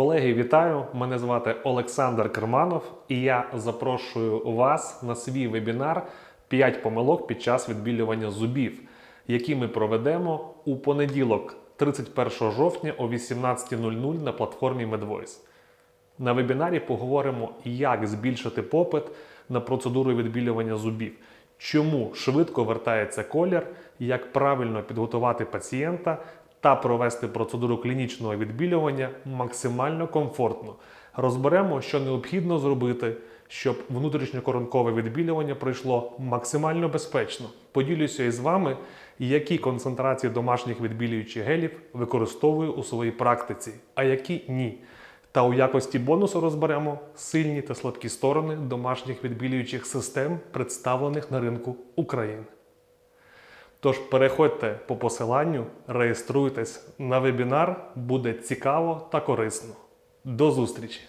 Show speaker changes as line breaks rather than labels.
Колеги, вітаю! Мене звати Олександр Керманов, і я запрошую вас на свій вебінар «5 помилок під час відбілювання зубів, який ми проведемо у понеділок, 31 жовтня о 18.00 на платформі MedVoice. На вебінарі поговоримо, як збільшити попит на процедуру відбілювання зубів, чому швидко вертається колір, як правильно підготувати пацієнта та провести процедуру клінічного відбілювання максимально комфортно. Розберемо, що необхідно зробити, щоб внутрішньокоронкове відбілювання пройшло максимально безпечно. Поділюся із вами, які концентрації домашніх відбілюючих гелів використовую у своїй практиці, а які ні. Та у якості бонусу розберемо сильні та слабкі сторони домашніх відбілюючих систем, представлених на ринку України. Тож переходьте по посиланню, реєструйтесь на вебінар, буде цікаво та корисно. До зустрічі!